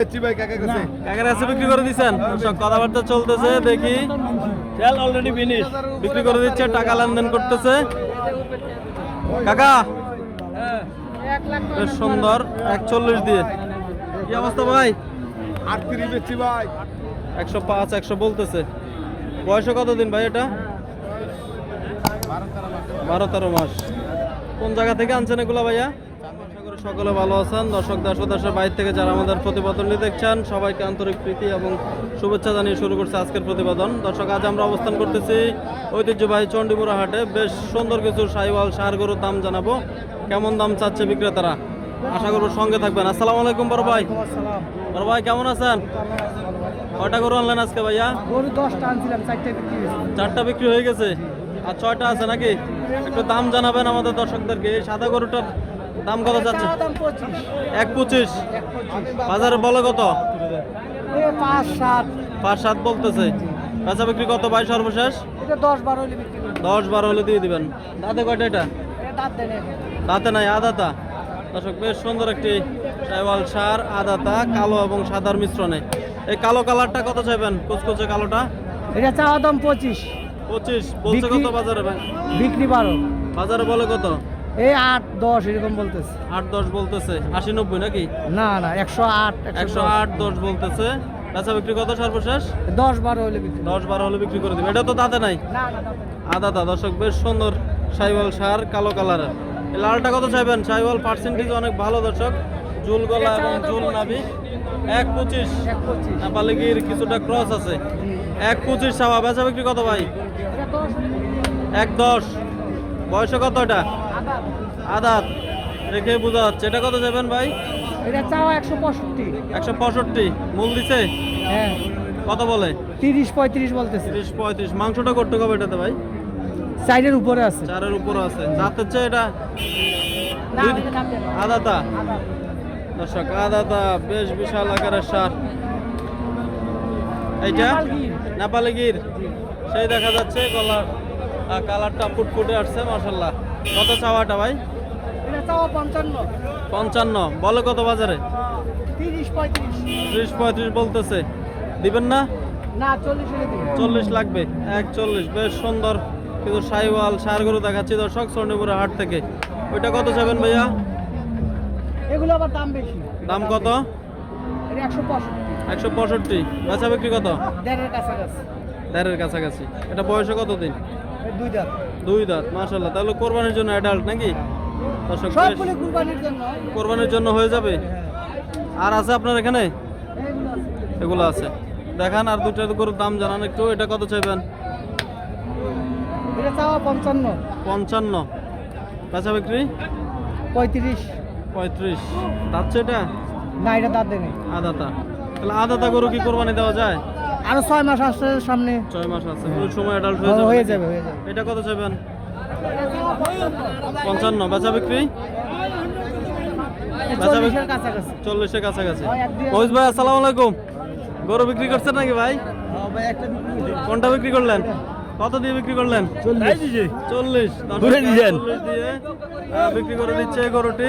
কাকার কাছে। বিক্রি করে দিচ্ছেন কথাবার্তা চলতেছে দেখি। তেল অলরেডি ফিনিশ বিক্রি করে দিচ্ছে টাকা লেনদেন করতেছে। কাকা বেশ সুন্দর একচল্লিশ দিয়ে। কি অবস্থা ভাই? আটত্রিশ বেচছি ভাই। একশো পাঁচ একশো বলতেছে। বয়সে কতদিন ভাই এটা? বারো তেরো মাস। কোন জায়গা থেকে আনছেন এগুলো ভাইয়া? সকলে ভালো আছেন। দর্শক দেশ ও দেশের বাইরে থেকে যারা আমাদের প্রতিবেদনটি দেখছেন সবাইকে আন্তরিক প্রীতি এবং শুভেচ্ছা জানিয়ে শুরু করছে আজকের প্রতিবেদন। দর্শক আজ আমরা অবস্থান করতেছি ঐতিহ্যবাহী চণ্ডীপুরা হাটে। বেশ সুন্দর কিছু সাইওয়াল সার গরুর দাম জানাব। কেমন দাম চাচ্ছে বিক্রেতারা? আশা করব সঙ্গে থাকবেন। আসসালামু আলাইকুম বড় ভাই। বড় ভাই কেমন আছেন? কয়টা গরু আনলেন আজকে ভাইয়া? গরু দশটা আনছিলাম চারটে বিক্রি চারটা বিক্রি হয়ে গেছে? আর ছয়টা আছে নাকি? একটু দাম জানাবেন আমাদের দর্শকদেরকে। এই সাদা গরুটার দাম কত পঁচিশ। এক পঁচিশ। বাজারে বলে কত? পাঁচ সাত। পাঁচ সাত বলতেছে। বেচা বিক্রি কত ভাই সর্বশেষ? দশ বারো হলে দিয়ে দিবেন। দাঁতে কয়টা এটা? দাঁত নাই আদাতা। দর্শক বেশ সুন্দর একটি সাইওয়াল সার আদাতা কালো এবং সাদার মিশ্রণে। এই কালো কালারটা কত চাইবেন? কুচকুচে কালোটা? এটা চাওয়া দাম পঁচিশ। পঁচিশ। বলছে কত বাজারে ভাই? বিক্রি বারো। বাজারে বলে কত? এই আট দশ এরকম বলতেছে। আট দশ বলতেছে। আশি নব্বই নাকি? না না একশো আট একশো আট দশ বলতেছে। বেচা বিক্রি কত সর্বশেষ? দশ বারো হলে বিক্রি দশ বারো হলে বিক্রি করে দিবে। এটা তো দাঁতে নাই? নেই। আদাতা দর্শক বেশ সুন্দর সাইওয়াল সার কালো কালারের। লালটা কত চাইবেন? সাইওয়াল পার্সেন্টেজ অনেক ভালো দর্শক। জুল গলা এবং জুল নাবি এক পঁচিশ। নাপালিগির কিছুটা ক্রস আছে। এক পঁচিশ সাবা বেচা বিক্রি কত ভাই। এক দশ। বয়সে কত এটা? আদা আদাত রেখে বোঝা যাচ্ছে। এটা কত যাবেন ভাই? এটা চাওয়া একশো পঁয়ষট্টি। একশো পঁয়ষট্টি। মূল দিছে? হ্যাঁ। কত বলে? তিরিশ পঁয়ত্রিশ বলতেছে। তিরিশ পঁয়ত্রিশ। মাংসটা করতে হবে এটাতে ভাই? সাইডের উপরে আছে। চারের উপরে আছে। চেয়ে এটা। আদাতা। আদা। দর্শক আদাতা বেশ বিশাল আকারের সার। এইটা? নেপালি গির। সেই দেখা যাচ্ছে কলার কালারটা ফুটফুটে আসছে মার্শাল্লাহ কত চাওয়াটা ভাই? পঞ্চান্ন। বলে কত বাজারে? তিরিশ পঁয়ত্রিশ। ত্রিশ পঁয়ত্রিশ বলতেছে। দিবেন না? চল্লিশ লাগবে এক চল্লিশ বেশ সুন্দর। কিন্তু সাইওয়াল সার গরু দেখাচ্ছি দর্শক স্বর্ণপুরের হাট থেকে। ওইটা কত যাবেন ভাইয়া? এগুলো আবার দাম বেশি। দাম কত? একশো পঁয়ষট্টি। বেচা বিক্রি কত? দেড়ের কাছাকাছি। দেড়ের কাছাকাছি। এটা বয়সে কত দিন দুই দাম দুই দাঁত মাশাল্লাহ তাহলে কোরবানির জন্য অ্যাডাল্ট নাকি? দর্শক সবগুলো কুরবানির জন্য। কোরবানির জন্য হয়ে যাবে? আর আছে আপনার এখানে। এগুলো আছে। দেখান আর দুটো গরুর দাম জানান একটু। এটা কত চাইবেন? এটা চাওয়া পঞ্চান্ন। পঞ্চান্ন। বেচা বিক্রি? পঁয়ত্রিশ। পঁয়ত্রিশ। যাচ্ছে এটা? না এটা দাঁত দেয়নি। আদাতা তাহলে আদাতা গরু কি কোরবানি দেওয়া যায়? আরও ছয় মাস আসছে সামনে। ছয় মাস আছে ওই সময় অ্যাডাল্ট হয়ে যাবে হয়ে যাবে হয়ে যাবে। এটা কত চাইবেন? পঞ্চান্ন বেচা বিক্রি? বেচা চল্লিশের কাছাকাছি। হয়, মহিষ ভাই আসসালামু আলাইকুম। গরু বিক্রি করছেন নাকি ভাই? কোনটা বিক্রি করলেন? কত দিয়ে বিক্রি করলেন? চল্লিশ। চল্লিশ। দিয়ে বিক্রি করে দিচ্ছে গরুটি।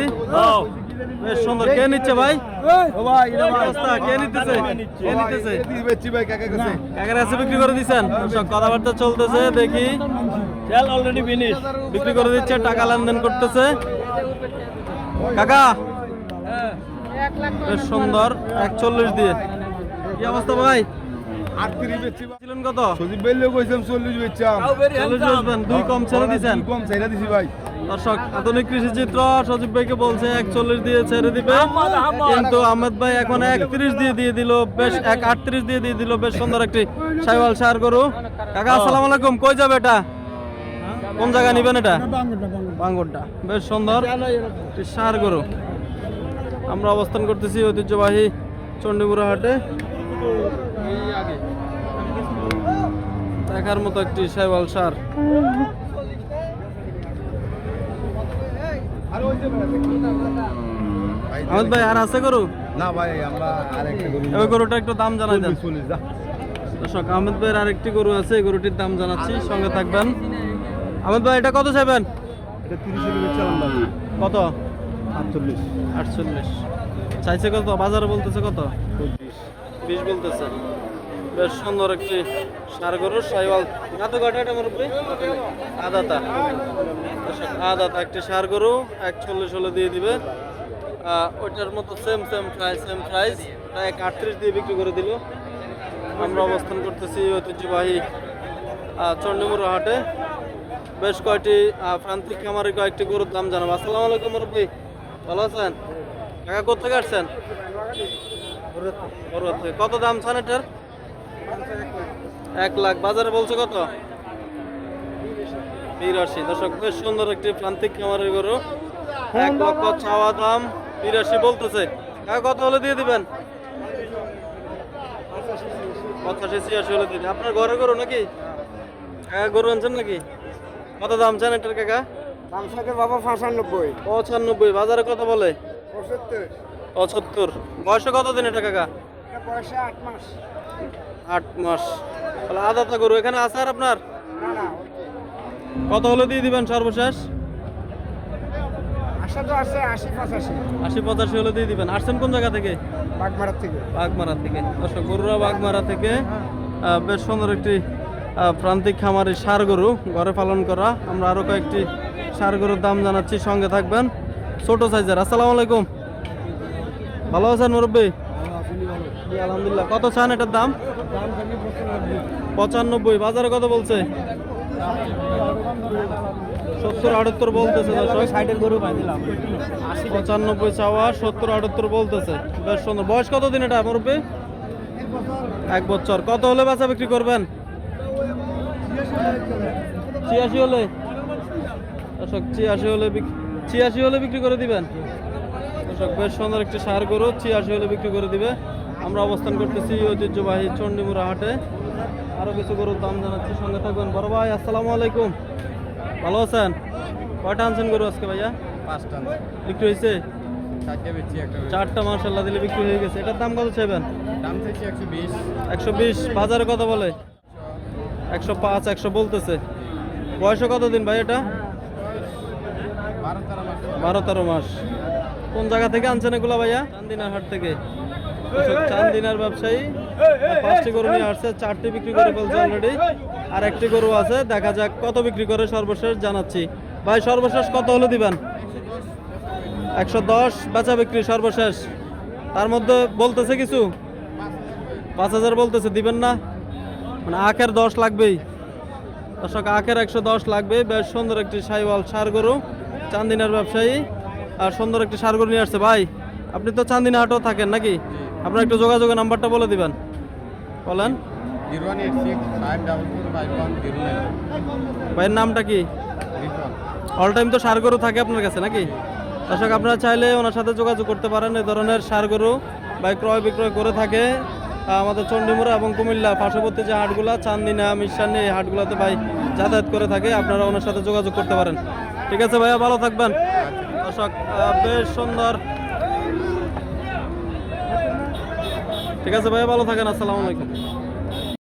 বেশ সুন্দর। কে নিচ্ছে ভাই? কি অবস্থা? কে নিতেছে? কে নিতেছে? বেচছি ভাই কাকা কাছে কাকার বিক্রি করে দিচ্ছেন সব কথাবার্তা চলতেছে, দেখি। তেল অলরেডি ফিনিশ বিক্রি করে দিচ্ছে, টাকা লেনদেন করতেছে। কাকা, বেশ সুন্দর। একচল্লিশ দিয়ে। কি অবস্থা ভাই? আটত্রিশ বেচছি ছিলেন কত? সজীব বেললেও কইছিলাম চল্লিশ বেচছাম চল্লিশ বেচবেন দুই কম ছেড়ে দিচ্ছেন কম দিছি ভাই। দর্শক আধুনিক কৃষি চিত্র সজীব ভাইকে বলছে একচল্লিশ দিয়ে ছেড়ে দিবে। কিন্তু আহমেদ ভাই এখন একত্রিশ দিয়ে দিয়ে দিল বেশ এক আটত্রিশ দিয়ে দিয়ে দিল বেশ সুন্দর একটি সাইওয়াল সার গরু। কাকা আসসালামু আলাইকুম কই যাবে এটা? কোন জায়গায় নিবেন এটা? বাঙ্গুরটা বেশ সুন্দর। একটি সার গরু। আমরা অবস্থান করতেছি ঐতিহ্যবাহী চণ্ডীপুরা হাটে। দেখার মতো একটি সাইওয়াল সার। আহমেদ ভাই আর আছে গরু? না ভাই আমরা আরেকটা গরু গরুটা একটু দাম জানাই দেন। দর্শক আহমেদ ভাইয়ের আরেকটি গরু আছে এই গরুটির দাম জানাচ্ছি সঙ্গে থাকবেন। আহমেদ ভাই এটা কত চাইবেন? এটা তিরিশ কত? আটচল্লিশ। আটচল্লিশ। চাইছে কত? বাজারে বলতেছে কত? বিশ বলতেছে। বেশ সুন্দর একটি সার গরু সাইওয়াল। কত কটা এটা মুরব্বী আদাতা। আদাতা একটি সার গরু একচল্লিশ হলে দিয়ে দিবে। ওইটার মতো same same price same price প্রায় এক আটত্রিশ দিয়ে বিক্রি করে দিল। আমরা অবস্থান করতেছি ঐতিহ্যবাহী চণ্ডীমুড়া হাটে। বেশ কয়েকটি প্রান্তিক খামারে কয়েকটি গরুর দাম জানাব। আসসালামু আলাইকুম মুরব্বী। ভালো আছেন? কাকা কোথেকে আসছেন? কত দাম চান এটার? এক লাখ বাজারে বলছে কত? বিরাশি। দশক বেশ সুন্দর একটি প্রান্তিক খামারের গরু। এক লক্ষ চাওয়া দাম বিরাশি বলতেছে। কত হলে দিয়ে দিবেন? পঁচাশি ছিয়াশি হলে দিয়ে আপনার ঘরে গরু নাকি? গরু আনছেন নাকি? কত দাম চান এটার কাকা? দাম সাথে বাবা পঁচানব্বই। পঁচানব্বই। বাজারে কত বলে? পঁচাত্তর। পঁচাত্তর। বয়সে কত দিন এটা কাকা? বয়সে আট মাস। আট মাস। আদাতা গরু এখানে আছে আর আপনার? কত হলে দিয়ে দিবেন সর্বশেষ? আশা পঁচাশি। হলে দিয়ে দিবেন। আসছেন কোন জায়গা থেকে? থেকে। বাগমারা থেকে। দর্শক গরুরা বাগমারা থেকে বেশ সুন্দর একটি প্রান্তিক খামারি সার গরু ঘরে পালন করা। আমরা আরও কয়েকটি সার গরুর দাম জানাচ্ছি সঙ্গে থাকবেন। ছোট সাইজের আসসালামু আলাইকুম। ভালো আছেন মুরব্বী? আলহামদুলিল্লাহ। কত চান এটার দাম? পঁচানব্বই। বাজারে কত বলছে? সত্তর, আটাত্তর বলতেছে পঁচানব্বই চাওয়া, সত্তর, আটাত্তর বলতেছে। বেশ সুন্দর। বয়স কত দিন এটা, মুরব্বী? এক বছর। কত হলে বাচ্চা বিক্রি করবেন? ছিয়াশি হলে। ছিয়াশি হলে ছিয়াশি হলে বিক্রি করে দিবেন? দর্শক বেশ সুন্দর একটি সার গরু ছিয়াশি হলে বিক্রি করে দিবে। আমরা অবস্থান করতেছি ঐতিহ্যবাহী চণ্ডীমুড়া হাটে। আরও কিছু গরুর দাম জানাচ্ছি সঙ্গে থাকবেন বড় ভাই আসসালামু আলাইকুম। ভালো আছেন? কয়টা আনছেন গরু আজকে ভাইয়া? পাঁচটা বিক্রি হয়েছে? চারটে মার্শাল্লাহ দিলে বিক্রি হয়ে গেছে। এটার দাম কত চাইবেন? দাম থেকে একশো বিশ। একশো বিশ। বাজারে কত বলে? একশো পাঁচ একশো বলতেছে। বয়সে কত দিন ভাই এটা? বারো তেরো মাস। কোন জায়গা থেকে আনছেন এগুলা ভাইয়া? চান্দিনার হাট থেকে। চান্দিনার ব্যবসায়ী পাঁচটি গরু নিয়ে আসছে, চারটি বিক্রি করে ফেলছে অলরেডি আর একটি গরু আছে, দেখা যাক কত বিক্রি করে, সর্বশেষ জানাচ্ছি। ভাই, সর্বশেষ কত হলে দিবেন? একশো দশ, বেচা বিক্রি সর্বশেষ। তার মধ্যে বলতেছে কিছু? পাঁচ হাজার বলতেছে, দিবেন না? মানে আখের দশ লাগবেই। দর্শক, আখের একশো দশ লাগবে বেশ সুন্দর একটি সাইওয়াল সার গরু, চান্দিনার ব্যবসায়ী। আর সুন্দর একটি সার গরু নিয়ে আসছে। ভাই আপনি তো চান্দিনা হাটও থাকেন নাকি? আপনার একটু যোগাযোগের নাম্বারটা বলে দিবেন। বলেন। ভাইয়ের নামটা কি? অল টাইম তো সার গরু থাকে আপনার কাছে নাকি? দর্শক আপনারা চাইলে ওনার সাথে যোগাযোগ করতে পারেন। এই ধরনের সার গরু বা ক্রয় বিক্রয় করে থাকে আমাদের চণ্ডীমুড়া এবং কুমিল্লা পার্শ্ববর্তী যে হাটগুলা চান্দিনা মিশানি এই হাটগুলাতে ভাই যাতায়াত করে থাকে। আপনারা ওনার সাথে যোগাযোগ করতে পারেন। ঠিক আছে ভাইয়া ভালো থাকবেন। দর্শক বেশ সুন্দর। ঠিক আছে ভাই ভালো থাকেন আসসালামু আলাইকুম।